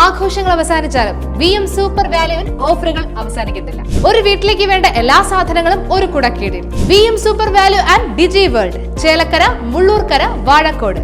ആഘോഷങ്ങൾ അവസാനിച്ചാലും V M super വാല്യുവിൽ ഓഫറുകൾ അവസാനിക്കുന്നില്ല ഒരു വീട്ടിലേക്ക് വേണ്ട എല്ലാ സാധനങ്ങളും ഒരു കുടക്കീടിൽ. V M super value and digi world Chelakkara Mullurkara Vazhakode.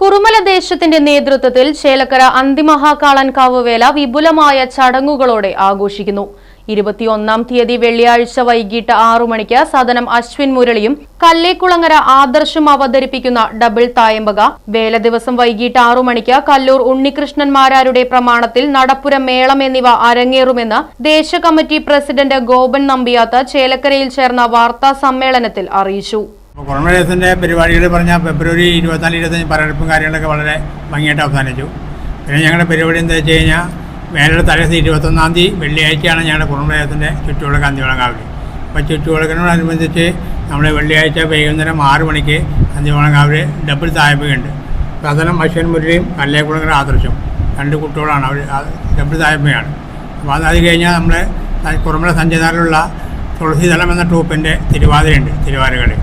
Kurumala ദേശത്തിന്റെ നേതൃത്വത്തിൽ ചേലക്കര അന്തിമഹാകാളൻ കാവുവേല വിപുലമായ ചടങ്ങുകളോടെ ആഘോഷിക്കുന്നു. ഇരുപത്തിയൊന്നാം തീയതി വെള്ളിയാഴ്ച വൈകിട്ട് ആറു മണിക്ക് സദനം അശ്വിൻ മുരളിയും കല്ലേക്കുളങ്ങര ആദർശും അവതരിപ്പിക്കുന്ന ഡബിൾ തായമ്പക. വേല ദിവസം വൈകിട്ട് ആറു മണിക്ക് കല്ലൂർ ഉണ്ണികൃഷ്ണൻ മാരാരുടെ പ്രമാണത്തിൽ നടപ്പുര മേളം എന്നിവ അരങ്ങേറുമെന്ന് ദേശ കമ്മിറ്റി പ്രസിഡന്റ് ഗോപൻ നമ്പിയാത്ത ചേലക്കരയിൽ ചേർന്ന വാർത്താ സമ്മേളനത്തിൽ അറിയിച്ചു. കുളമഴയത്തിന്റെ പരിപാടികൾ പറഞ്ഞാൽ ഫെബ്രുവരി ഇരുപത്തിനാല് ഇരുപത്തഞ്ച് പറയെടുപ്പും കാര്യങ്ങളൊക്കെ വളരെ ഭംഗിയായിട്ട് അവസാനിച്ചു. പിന്നെ ഞങ്ങളുടെ പരിപാടി എന്താ വെച്ച് കഴിഞ്ഞാൽ വേനൽ തലേദിവസം ഇരുപത്തൊന്നാം തീയതി വെള്ളിയാഴ്ചയാണ് ഞങ്ങളുടെ കുളമഴയത്തിന്റെ ചുറ്റുവിളക്ക് അന്തിവിളങ്ങാവിൽ അപ്പോൾ ചുറ്റുവിളക്കിനോടനുബന്ധിച്ച് നമ്മൾ വെള്ളിയാഴ്ച വൈകുന്നേരം ആറ് മണിക്ക് അന്തിവിളങ്ങാവിൽ ഡബിൾ തായ്മയുണ്ട്. പ്രധാനം അശ്വൻ മുരളിയും കല്ലേക്കുളങ്ങര ആദർശം രണ്ട് കുട്ടികളാണ് അവർ ഡബിൾ തായ്മയാണ്. അപ്പോൾ അത് കഴിഞ്ഞാൽ നമ്മുടെ കുറുമല സഞ്ചാരത്തിലുള്ള തുളസിതലം എന്ന ട്രൂപ്പിന്റെ തിരുവാതിരയുണ്ട് തിരുവാതിരകളി.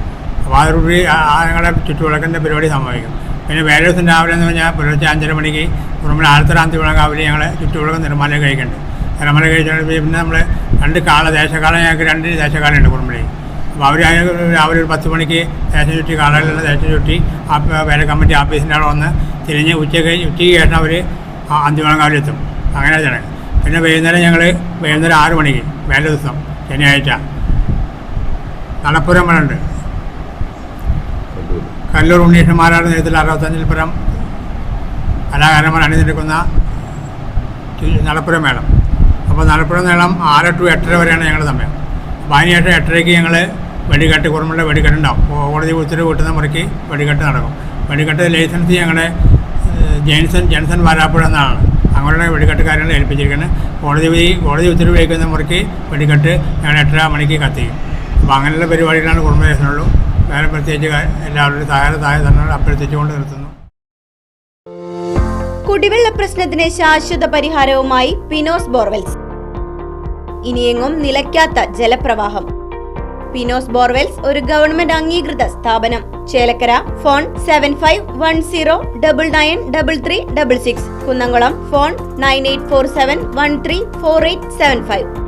അപ്പോൾ അതിലൂടെ ആ ഞങ്ങളുടെ ചുറ്റുവിളക്കിന്റെ പരിപാടി സംഭവിക്കും പിന്നെ വേറെ ദിവസം രാവിലെ എന്ന് പറഞ്ഞാൽ പുലർച്ചെ അഞ്ചര മണിക്ക് കുറുമല ആലത്തരാന്തി വിളങ്ങാവിൽ ഞങ്ങൾ ചുറ്റുവിളക്ക് നിർമ്മാലം കഴിക്കുന്നുണ്ട്. നിർമ്മാലം കഴിച്ചാൽ പിന്നെ നമ്മൾ രണ്ട് കാള ദേശകാലം ഞങ്ങൾക്ക് രണ്ട് ദേശകാലുണ്ട് കുറുമലയിൽ അപ്പോൾ അവർ രാവിലെ ഒരു പത്ത് മണിക്ക് ദേശം ചുറ്റി കാളകളിലുള്ള ദേശം ചുറ്റി ആ വേല കമ്മിറ്റി ഓഫീസിന്റെ അവിടെ വന്ന് തിരിഞ്ഞ് ഉച്ചയ്ക്ക് ഉച്ചയ്ക്ക് ശേഷം അവർ അന്തിവിളങ്ങാവിലെത്തും അങ്ങനെ ചടങ്ങ് പിന്നെ വൈകുന്നേരം ഞങ്ങൾ വൈകുന്നേരം ആറ് മണിക്ക് വേല ദിവസം ശനിയാഴ്ച. നടപ്പുരം മലുണ്ട് കല്ലൂർ ഉണ്ണീഷന്മാരുടെ നേതൃത്വത്തിൽ അറുപത്തഞ്ചിൽ പുരം കലാകാരന്മാർ അണിനിരക്കുന്ന നടപ്പുര മേളം. അപ്പോൾ നടപ്പുരം മേളം ആറ് ടു എട്ടര വരെയാണ് ഞങ്ങളുടെ സമയം. അപ്പോൾ അതിനുശേഷം എട്ടരയ്ക്ക് ഞങ്ങൾ വെടിക്കെട്ട് കുറുമുള്ള വെടിക്കെട്ടുണ്ടാവും. അപ്പോൾ കോടതി ഉത്തരവ് കിട്ടുന്ന മുറയ്ക്ക് വെടിക്കെട്ട് നടക്കും. വെടിക്കെട്ട് ലൈസൻസ് ഞങ്ങളുടെ ജെയിൻസൺ ജെൻസൺ വാരാപ്പുഴ എന്നാണ്. അങ്ങനെയുള്ള വെടിക്കെട്ടുകാരാണ് ഏൽപ്പിച്ചിരിക്കുന്നത് കോടതി വിധി കോടതി ഉത്തരവ് വയ്ക്കുന്ന മുറയ്ക്ക് വെടിക്കെട്ട് ഞങ്ങൾ എട്ടര മണിക്ക് കത്തിക്കും. അപ്പോൾ അങ്ങനെയുള്ള പരിപാടികളാണ് കുടുംബദേശത്തിനുള്ളൂ വേറെ പ്രത്യേകിച്ച് എല്ലാവരുടെയും താഴെ താഴെ തന്നെ അഭ്യർത്ഥിച്ചുകൊണ്ട് നിർത്തുന്നു. കുടിവെള്ള പ്രശ്നത്തിന് ശാശ്വത പരിഹാരവുമായി പിനോസ് ബോർവെൽസ്. ഇനിയെങ്ങും നിലയ്ക്കാത്ത ജലപ്രവാഹം. പിനോസ് ബോർവെൽസ് ഒരു ഗവൺമെന്റ് അംഗീകൃത സ്ഥാപനം. Chelakkara phone seven five one zero double nine double three double six Kunnamkulam phone nine eight four seven one three four eight seven five